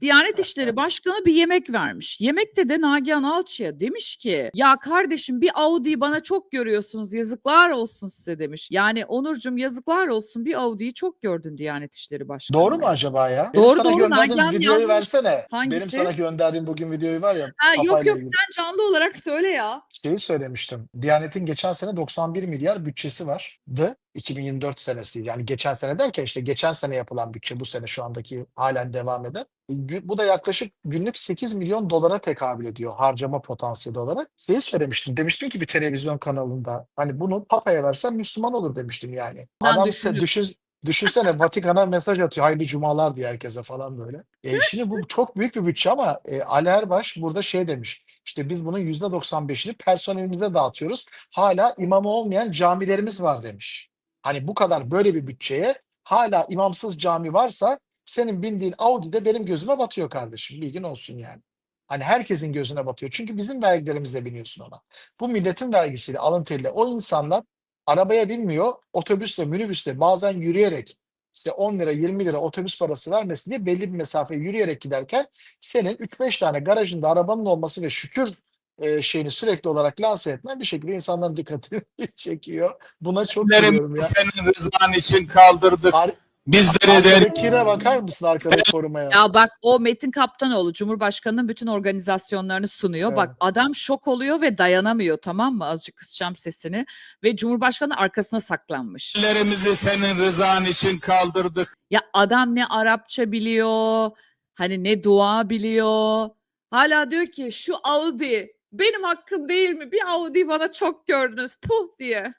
Diyanet İşleri Başkanı bir yemek vermiş. Yemekte de Nagihan Alçı'ya demiş ki ya kardeşim bir Audi'yi bana çok görüyorsunuz yazıklar olsun size demiş. Yani Onurcuğum yazıklar olsun bir Audi'yi çok gördün Diyanet İşleri Başkanı. Doğru mu acaba ya? Benim Doğru, sana doğru. gönderdiğim Nagihan videoyu yazmış. versene. Hangisi? Benim sana gönderdiğim bugün videoyu var ya. Ha, yok yok ilgili. sen canlı olarak söyle ya. Şeyi söylemiştim. Diyanet'in geçen sene 91 milyar bütçesi vardı. 2024 senesi yani geçen sene derken işte geçen sene yapılan bütçe bu sene şu andaki halen devam eden. Bu da yaklaşık günlük 8 milyon dolara tekabül ediyor harcama potansiyeli olarak. Şeyi söylemiştim. Demiştim ki bir televizyon kanalında hani bunu Papa'ya versen Müslüman olur demiştim yani. Ben Adam düşündüm. düşün, düşünsene Vatikan'a mesaj atıyor hayırlı cumalar diye herkese falan böyle. E, şimdi bu çok büyük bir bütçe ama e, Ali Erbaş burada şey demiş. İşte biz bunun %95'ini personelimize dağıtıyoruz. Hala imamı olmayan camilerimiz var demiş. Hani bu kadar böyle bir bütçeye hala imamsız cami varsa senin bindiğin Audi de benim gözüme batıyor kardeşim. Bilgin olsun yani. Hani herkesin gözüne batıyor. Çünkü bizim vergilerimizle biniyorsun ona. Bu milletin vergisiyle, alın teriyle. O insanlar arabaya binmiyor, otobüsle, minibüsle, bazen yürüyerek işte 10 lira, 20 lira otobüs parası vermesin diye belli bir mesafeyi yürüyerek giderken senin 3-5 tane garajında arabanın olması ve şükür e, şeyini sürekli olarak lanse etmen bir şekilde insanların dikkatini çekiyor. Buna çok Bizlerimizi ya. senin rızan için kaldırdık. Ar Bizleri de arkadakine bakar mısın arkadaki korumaya? Ya bak o Metin Kaptanoğlu Cumhurbaşkanı'nın bütün organizasyonlarını sunuyor. Evet. Bak adam şok oluyor ve dayanamıyor tamam mı? Azıcık kısacağım sesini. Ve Cumhurbaşkanı arkasına saklanmış. bizlerimizi senin rızan için kaldırdık. Ya adam ne Arapça biliyor, hani ne dua biliyor. Hala diyor ki şu Audi benim hakkım değil mi? Bir Audi bana çok gördünüz tuh diye.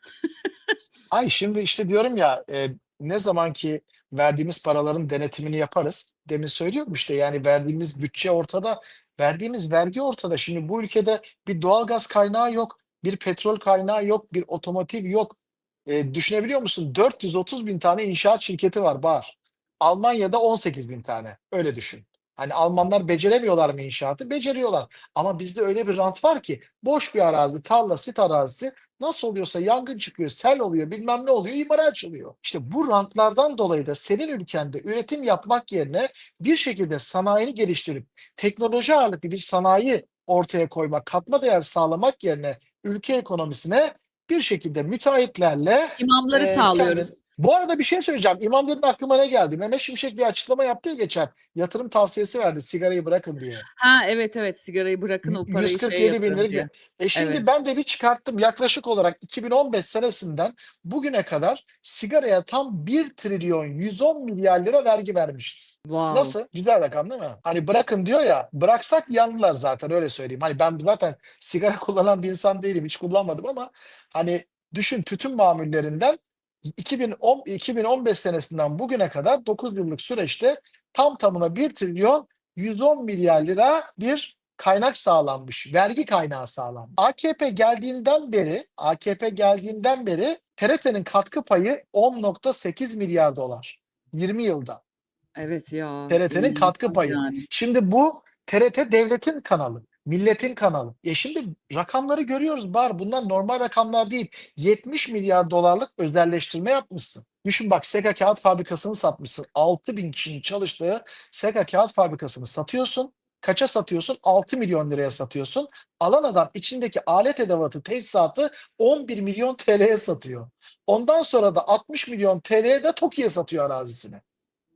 Ay şimdi işte diyorum ya e, ne zaman ki verdiğimiz paraların denetimini yaparız. Demin söylüyorum işte yani verdiğimiz bütçe ortada, verdiğimiz vergi ortada. Şimdi bu ülkede bir doğalgaz kaynağı yok, bir petrol kaynağı yok, bir otomotiv yok. E, düşünebiliyor musun? 430 bin tane inşaat şirketi var Bahar. Almanya'da 18 bin tane. Öyle düşün. Hani Almanlar beceremiyorlar mı inşaatı? Beceriyorlar. Ama bizde öyle bir rant var ki boş bir arazi, tarla, sit arazisi Nasıl oluyorsa yangın çıkıyor, sel oluyor, bilmem ne oluyor, imara açılıyor. İşte bu rantlardan dolayı da senin ülkende üretim yapmak yerine bir şekilde sanayini geliştirip teknoloji ağırlıklı bir sanayi ortaya koymak, katma değer sağlamak yerine ülke ekonomisine bir şekilde müteahhitlerle İmamları e, sağlıyoruz. Bu arada bir şey söyleyeceğim. İmam dedin aklıma ne geldi? Mehmet Şimşek bir açıklama yaptı ya geçen. Yatırım tavsiyesi verdi sigarayı bırakın diye. Ha evet evet sigarayı bırakın o parayı şeye 147 bin yatırın lira. diye. E şimdi Evet. ben de bir çıkarttım. Yaklaşık olarak 2015 senesinden bugüne kadar sigaraya tam 1 trilyon 110 milyar lira vergi vermişiz. Wow. Nasıl? Güzel rakam değil mi? Hani bırakın diyor ya. Bıraksak yandılar zaten öyle söyleyeyim. Hani ben zaten sigara kullanan bir insan değilim. Hiç kullanmadım ama hani düşün tütün mamullerinden 2010 2015 senesinden bugüne kadar 9 yıllık süreçte tam tamına 1 trilyon 110 milyar lira bir kaynak sağlanmış. Vergi kaynağı sağlanmış. AKP geldiğinden beri AKP geldiğinden beri TRT'nin katkı payı 10.8 milyar dolar. 20 yılda. Evet ya. TRT'nin katkı payı. Yani. Şimdi bu TRT devletin kanalı, milletin kanalı. E şimdi rakamları görüyoruz bar. Bunlar normal rakamlar değil. 70 milyar dolarlık özelleştirme yapmışsın. Düşün bak Seka Kağıt Fabrikası'nı satmışsın. 6 bin kişinin çalıştığı Seka Kağıt Fabrikası'nı satıyorsun. Kaça satıyorsun? 6 milyon liraya satıyorsun. Alan adam içindeki alet edevatı, teçhizatı 11 milyon TL'ye satıyor. Ondan sonra da 60 milyon TL'ye de TOKİ'ye satıyor arazisini.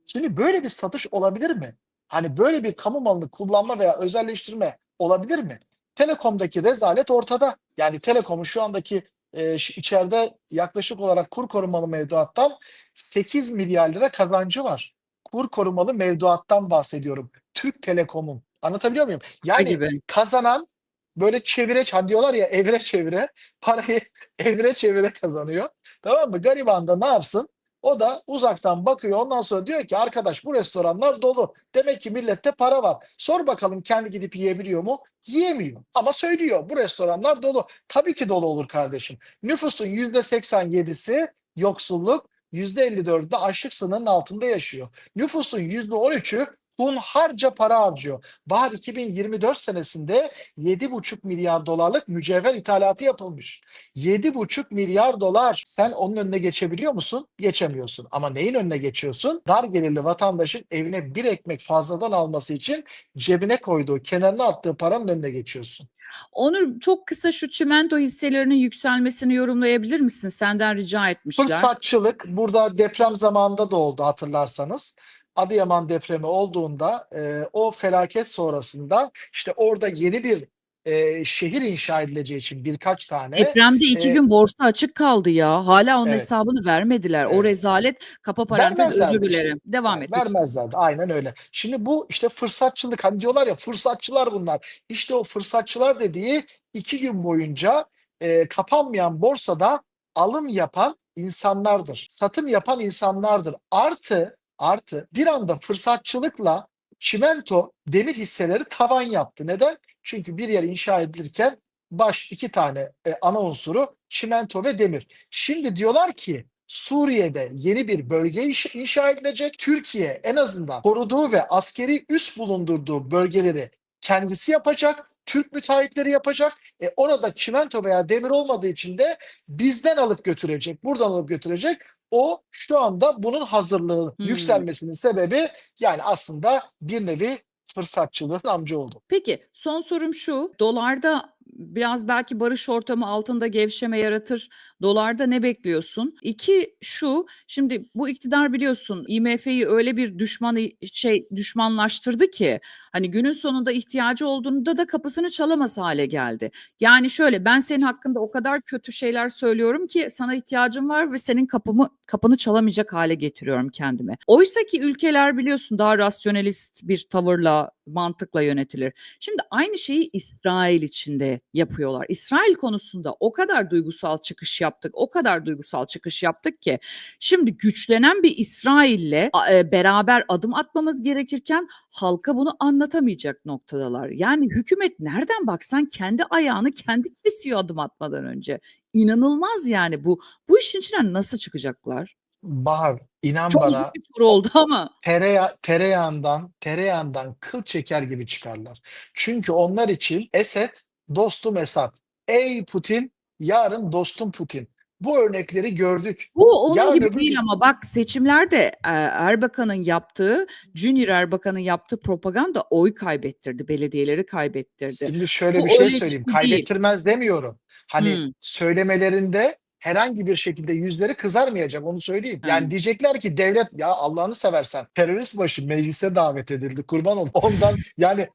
Şimdi böyle bir satış olabilir mi? Hani böyle bir kamu malını kullanma veya özelleştirme olabilir mi? Telekom'daki rezalet ortada. Yani Telekom'un şu andaki e, içeride yaklaşık olarak kur korumalı mevduattan 8 milyar lira kazancı var. Kur korumalı mevduattan bahsediyorum. Türk Telekom'un. Anlatabiliyor muyum? Yani gibi. kazanan böyle çevire hani diyorlar ya evre çevire parayı evre çevire kazanıyor. Tamam mı? Gariban da ne yapsın? O da uzaktan bakıyor ondan sonra diyor ki arkadaş bu restoranlar dolu. Demek ki millette para var. Sor bakalım kendi gidip yiyebiliyor mu? Yiyemiyor. Ama söylüyor bu restoranlar dolu. Tabii ki dolu olur kardeşim. Nüfusun %87'si yoksulluk, %54'ü de açlık sınırının altında yaşıyor. Nüfusun %13'ü hunharca para harcıyor. Bahar 2024 senesinde 7,5 milyar dolarlık mücevher ithalatı yapılmış. 7,5 milyar dolar. Sen onun önüne geçebiliyor musun? Geçemiyorsun. Ama neyin önüne geçiyorsun? Dar gelirli vatandaşın evine bir ekmek fazladan alması için cebine koyduğu, kenarına attığı paranın önüne geçiyorsun. Onur çok kısa şu çimento hisselerinin yükselmesini yorumlayabilir misin? Senden rica etmişler. Fırsatçılık burada deprem zamanında da oldu hatırlarsanız. Adıyaman depremi olduğunda e, o felaket sonrasında işte orada yeni bir e, şehir inşa edileceği için birkaç tane Depremde iki e, gün borsa açık kaldı ya. Hala onun Evet. hesabını vermediler. O Evet. rezalet kapa parantez özür dilerim. Devam et. lütfen. Vermezlerdi. Aynen öyle. Şimdi bu işte fırsatçılık. Hani diyorlar ya fırsatçılar bunlar. İşte o fırsatçılar dediği iki gün boyunca e, kapanmayan borsada alım yapan insanlardır. Satım yapan insanlardır. Artı artı bir anda fırsatçılıkla çimento demir hisseleri tavan yaptı. Neden? Çünkü bir yer inşa edilirken baş iki tane e, ana unsuru çimento ve demir. Şimdi diyorlar ki Suriye'de yeni bir bölge inş- inşa edilecek. Türkiye en azından koruduğu ve askeri üs bulundurduğu bölgeleri kendisi yapacak. Türk müteahhitleri yapacak. E orada çimento veya demir olmadığı için de bizden alıp götürecek. Buradan alıp götürecek. O şu anda bunun hazırlığı Hmm. yükselmesinin sebebi yani aslında bir nevi fırsatçılığın amcaoğlu. Peki son sorum şu. Dolarda biraz belki barış ortamı altında gevşeme yaratır. Dolarda ne bekliyorsun? İki şu. Şimdi bu iktidar biliyorsun IMF'yi öyle bir düşmanı şey düşmanlaştırdı ki hani günün sonunda ihtiyacı olduğunda da kapısını çalamaz hale geldi. Yani şöyle ben senin hakkında o kadar kötü şeyler söylüyorum ki sana ihtiyacım var ve senin kapımı kapını çalamayacak hale getiriyorum kendimi. Oysa ki ülkeler biliyorsun daha rasyonelist bir tavırla, mantıkla yönetilir. Şimdi aynı şeyi İsrail içinde yapıyorlar. İsrail konusunda o kadar duygusal çıkış yaptık, o kadar duygusal çıkış yaptık ki şimdi güçlenen bir İsrail'le e, beraber adım atmamız gerekirken halka bunu anlatamayacak noktadalar. Yani hükümet nereden baksan kendi ayağını kendi kesiyor adım atmadan önce. İnanılmaz yani bu. Bu işin içinden nasıl çıkacaklar? Bahar inan Çok bana uzun bir soru oldu ama. tereyağı, tereyağından tereyağından kıl çeker gibi çıkarlar. Çünkü onlar için Esed dostum Esad. Ey Putin yarın dostum Putin. Bu örnekleri gördük. Bu onun Yarın gibi öbür değil ama bak seçimlerde e, Erbakan'ın yaptığı, Junior Erbakan'ın yaptığı propaganda oy kaybettirdi, belediyeleri kaybettirdi. Şimdi şöyle Bu bir şey öyle söyleyeyim. için değil. Kaybettirmez demiyorum. Hani Hmm. söylemelerinde herhangi bir şekilde yüzleri kızarmayacak onu söyleyeyim. Yani Hmm. diyecekler ki devlet ya Allah'ını seversen terörist başı meclise davet edildi kurban ol. Ondan yani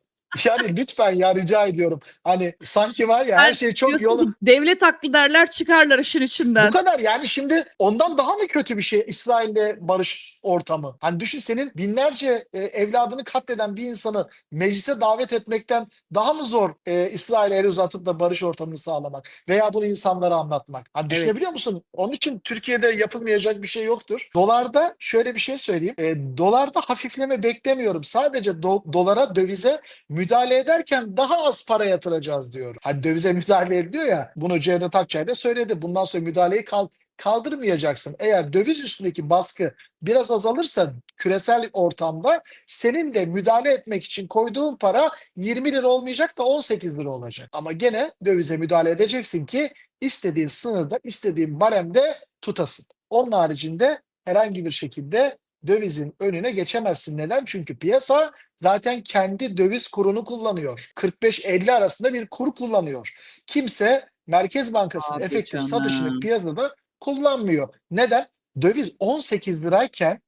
yani lütfen ya rica ediyorum. Hani sanki var ya her şey çok Diyorsun yolun devlet haklı derler çıkarlar işin içinden. Bu kadar yani şimdi ondan daha mı kötü bir şey İsrail'le barış ortamı? Hani düşün senin binlerce e, evladını katleden bir insanı meclise davet etmekten daha mı zor e, İsrail'e el uzatıp da barış ortamını sağlamak veya bunu insanlara anlatmak? Hani Evet. düşünebiliyor musun? Onun için Türkiye'de yapılmayacak bir şey yoktur. Dolarda şöyle bir şey söyleyeyim. E, dolarda hafifleme beklemiyorum. Sadece do- dolara dövize müdahale ederken daha az para yatıracağız diyor. Hani dövize müdahale ediyor ya bunu Cevdet Akçay da söyledi. Bundan sonra müdahaleyi kal kaldırmayacaksın. Eğer döviz üstündeki baskı biraz azalırsa küresel ortamda senin de müdahale etmek için koyduğun para 20 lira olmayacak da 18 lira olacak. Ama gene dövize müdahale edeceksin ki istediğin sınırda, istediğin baremde tutasın. Onun haricinde herhangi bir şekilde dövizin önüne geçemezsin. Neden? Çünkü piyasa zaten kendi döviz kurunu kullanıyor. 45-50 arasında bir kur kullanıyor. Kimse Merkez Bankası'nın efektif satışını piyasada kullanmıyor. Neden? Döviz 18 lirayken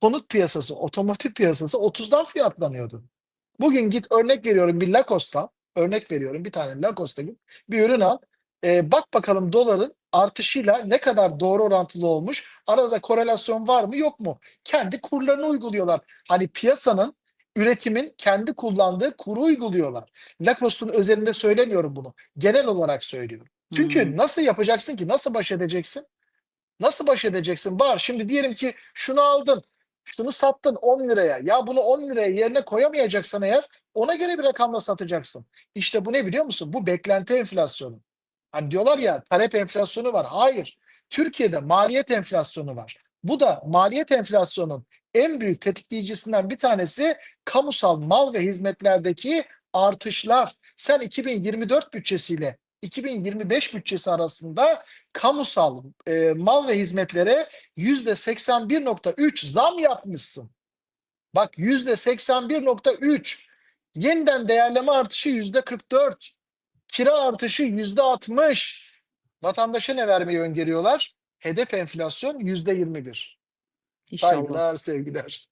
konut piyasası, otomotiv piyasası 30'dan fiyatlanıyordu. Bugün git örnek veriyorum bir Lacoste'a, örnek veriyorum bir tane Lacoste'a git bir ürün al. Ee, bak bakalım doların artışıyla ne kadar doğru orantılı olmuş. Arada korelasyon var mı yok mu? Kendi kurlarını uyguluyorlar. Hani piyasanın üretimin kendi kullandığı kuru uyguluyorlar. Lacoste'un özelinde söylemiyorum bunu. Genel olarak söylüyorum. Çünkü Hmm. nasıl yapacaksın ki? Nasıl baş edeceksin? Nasıl baş edeceksin? Var. Şimdi diyelim ki şunu aldın. Şunu sattın 10 liraya. Ya bunu 10 liraya yerine koyamayacaksan eğer ona göre bir rakamla satacaksın. İşte bu ne biliyor musun? Bu beklenti enflasyonu. Hani diyorlar ya talep enflasyonu var. Hayır. Türkiye'de maliyet enflasyonu var. Bu da maliyet enflasyonun en büyük tetikleyicisinden bir tanesi kamusal mal ve hizmetlerdeki artışlar. Sen 2024 bütçesiyle 2025 bütçesi arasında kamusal e, mal ve hizmetlere %81.3 zam yapmışsın. Bak %81.3 yeniden değerleme artışı %44 kira artışı %60 vatandaşa ne vermeyi öngörüyorlar? Hedef enflasyon %21. İnşallah. Saygılar, sevgiler.